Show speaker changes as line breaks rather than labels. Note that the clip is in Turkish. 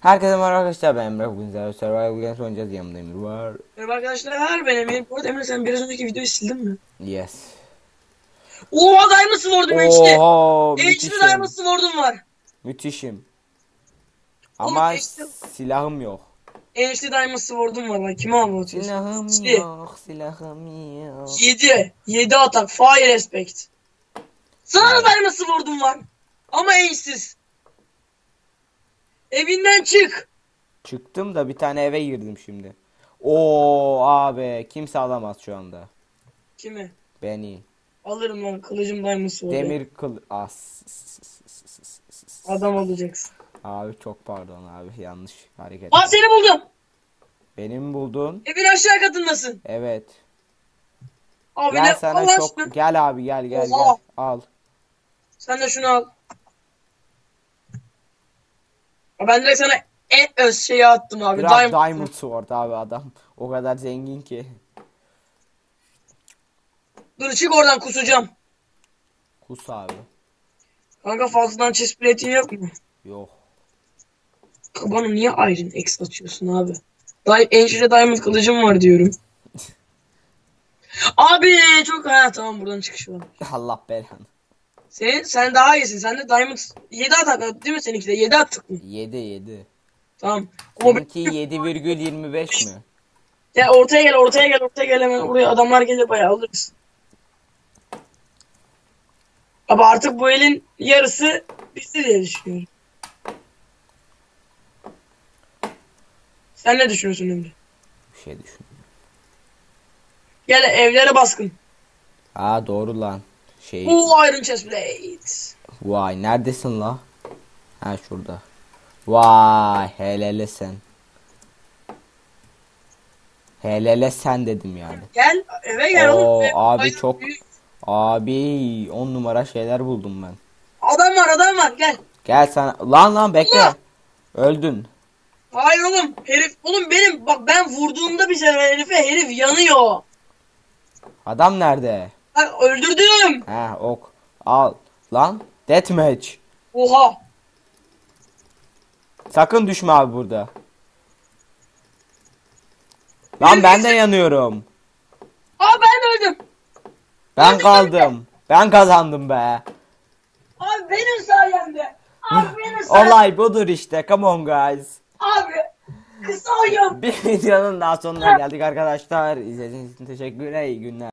Herkese merhaba arkadaşlar ben Emre bugün sizlerle Survival Games oynayacağız yanımda Emir var
Merhaba arkadaşlar ben Emir. Bu arada Emre sen biraz önceki videoyu sildin mi?
Yes
Oha Diamond Sword'um Enişte
müthişim
Diamond Sword'um var.
Müthişim Ama silahım yok
Enişte Diamond Sword'um var lan. Kime anlatıyorsun?
Silahım
İşte.
yok silahım yok
7. 7 atak. Fire respect. Sana da Diamond Sword'um var. Ama enişsiz. Evinden çık.
Çıktım da bir tane eve girdim şimdi Oo abi kimse alamaz şu anda
Kimi?
Beni
Alırım lan kılıcım Diamond Sword'u.
Demir kıl As
Adam olacaksın.
Abi çok pardon abi yanlış hareket
Aa seni buldum.
Benim buldun
Evin aşağı katındasın.
Evet
Abi
Gel
ne
sana çok
aşkına.
gel abi gel gel gel al
Sen de şunu al. Ya Ben direkt sana en öz şeyi attım abi.
Grab
Diamond.
Diamond Sword abi adam o kadar zengin ki.
Dur çık oradan kusacağım.
Kus abi.
Kanka fazladan chest plate'in yok mu?
Yok.
Bana niye Iron X atıyorsun abi? Ancient'e Diamond kılıcım var diyorum. abi çok ha tamam buradan çıkış var.
Allah belanı.
Senin sen daha iyisin. Sen de Diamond 7 atak değil mi seninki de? 7 attık mı?
7 7.
Tamam. Ama
Seninki 7,25 mi?
ya ortaya gel ortaya gel ortaya gel hemen oraya adamlar gelir bayağı alırız. Abi artık bu elin yarısı bizde diye düşünüyorum. Sen ne düşünüyorsun Emre?
Bir şey düşün.
Gel evlere baskın.
Aa doğru lan. Şey.
Oo Iron Chest.
Vay neredesin la? Ha şurada. Vay helele sen. Helele sen dedim yani.
Gel eve gel
Oo,
oğlum.
Abi çok-
büyük.
Abi 10 numara şeyler buldum ben.
Adam var adam var gel.
Gel sana. Lan lan bekle.
Allah!
Öldün.
Hayır oğlum herif oğlum benim bak ben vurduğumda bir sefer herife herif yanıyor.
Adam nerede?
Bak öldürdüm.
Ha ok. Al. Lan. Deathmatch.
Oha.
Sakın düşme abi burada. Lan ben de yanıyorum.
Aa ben öldüm.
Ben kaldım. Ben kazandım be.
Abi benim sayemde. Abi benim sayemde.
Olay budur işte. Come on guys.
Abi kısa oyun.
Bir videonun daha sonuna geldik arkadaşlar. İzlediğiniz için teşekkürler. İyi günler.